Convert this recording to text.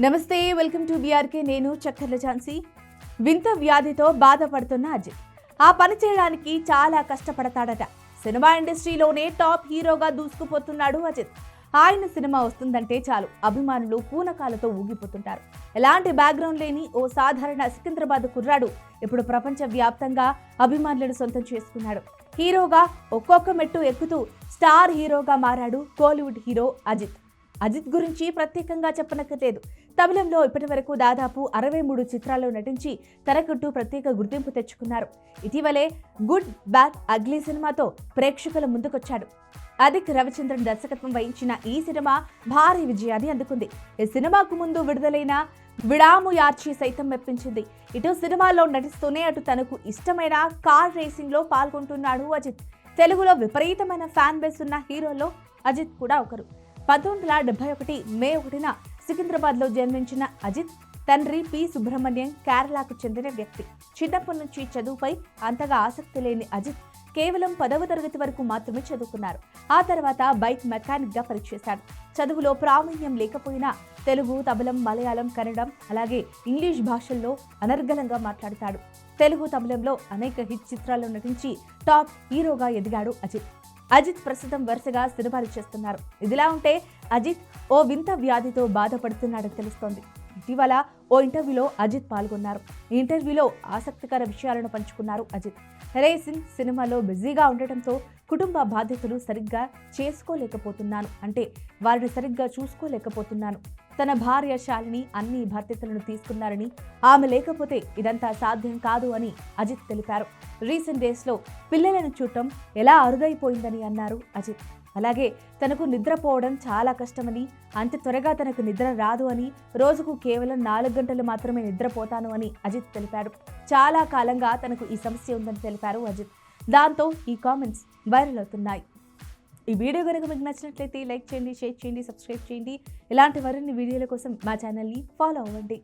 నమస్తే welcome to BRK నేను చక్కర్ల ఝాన్సీ. వింత వ్యాధితో బాధపడుతున్న అజిత్. ఆ పని చేయడానికి చాలా కష్టపడతాడట. సినిమా ఇండస్ట్రీలోనే టాప్ హీరోగా దూసుకుపోతున్నాడు అజిత్. ఆయన సినిమా వస్తుందంటే చాలు. అభిమానులు పూనకాలతో ఊగిపోతుంటారు. ఎలాంటి బ్యాక్గ్రౌండ్ లేని ఓ సాధారణ సికింద్రాబాద్ కుర్రాడు ఇప్పుడు ప్రపంచ వ్యాప్తంగా అభిమానులను సొంతం చేసుకున్నాడు. హీరోగా ఒక్కొక్క మెట్టు ఎక్కుతూ స్టార్ హీరోగా మారాడు కోలీవుడ్ హీరో అజిత్. అజిత్ గురించి ప్రత్యేకంగా చెప్పనక్కర్లేదు. తమిళంలో ఇప్పటివరకు దాదాపు అరవై మూడు చిత్రాల్లో నటించి తనకంటూ ప్రత్యేక గుర్తింపు తెచ్చుకున్నారు. ఇటీవలే గుడ్ బ్యాడ్ అగ్లీ సినిమాతో ప్రేక్షకుల ముందుకొచ్చాడు. అదిక్ రవిచంద్రన్ దర్శకత్వం వహించిన ఈ సినిమా భారీ విజయాన్ని అందుకుంది. ఈ సినిమాకు ముందు విడుదలైన విడాము యార్చి సైతం మెప్పించింది. ఇటు సినిమాలో నటిస్తూనే అటు తనకు ఇష్టమైన కార్ రేసింగ్లో పాల్గొంటున్నాడు అజిత్. తెలుగులో విపరీతమైన ఫ్యాన్ బేస్ ఉన్న హీరోల్లో అజిత్ కూడా ఒకరు. పంతొమ్మిది వందల డెబ్బై ఒకటి మే ఒకటిన సికింద్రాబాద్లో జన్మించిన అజిత్ తండ్రి పి. సుబ్రహ్మణ్యం కేరళకు చెందిన వ్యక్తి. చిన్నప్పటి నుంచి చదువుపై అంతగా ఆసక్తి లేని అజిత్ కేవలం పదవ తరగతి వరకు మాత్రమే చదువుకున్నారు. ఆ తర్వాత బైక్ మెకానిక్గా పరీక్షేశాడు చదువులో ప్రావీణ్యం లేకపోయినా తెలుగు తమిళం మలయాళం కన్నడం అలాగే ఇంగ్లీష్ భాషల్లో అనర్గళంగా మాట్లాడతాడు. తెలుగు తమిళంలో అనేక హిట్ చిత్రాల్లో నటించి టాప్ హీరోగా ఎదిగాడు అజిత్. అజిత్ ప్రస్తుతం వరుసగా సినిమాలు చేస్తున్నారు. ఇదిలా ఉంటే అజిత్ ఓ వింత వ్యాధితో బాధపడుతున్నాడని తెలుస్తోంది. ఇటీవల ఓ ఇంటర్వ్యూలో అజిత్ పాల్గొన్నారు. ఈ ఇంటర్వ్యూలో ఆసక్తికర విషయాలను పంచుకున్నారు అజిత్. రేసింగ్ సినిమాలో బిజీగా ఉండటంతో కుటుంబ బాధ్యతలు సరిగ్గా చేసుకోలేకపోతున్నాను. అంటే వారిని సరిగ్గా చూసుకోలేకపోతున్నాను. తన భార్య శాలిని అన్ని బాధ్యతలను తీసుకున్నారని ఆమె లేకపోతే ఇదంతా సాధ్యం కాదు అని అజిత్ తెలిపారు. రీసెంట్ డేస్లో పిల్లలను చూడటం ఎలా అరుదైపోయిందని అన్నారు అజిత్. అలాగే తనకు నిద్రపోవడం చాలా కష్టమని అంత త్వరగా తనకు నిద్ర రాదు అని రోజుకు కేవలం నాలుగు గంటలు మాత్రమే నిద్రపోతాను అని అజిత్ తెలిపాడు చాలా కాలంగా తనకు ఈ సమస్య ఉందని తెలిపారు అజిత్. దాంతో ఈ కామెంట్స్ వైరల్ అవుతున్నాయి. ఈ వీడియో కనుక మీకు నచ్చినట్లయితే లైక్ చేయండి షేర్ చేయండి సబ్స్క్రైబ్ చేయండి. ఇలాంటి మరిన్ని వీడియోల కోసం మా ఛానల్ని ఫాలో అవ్వండి.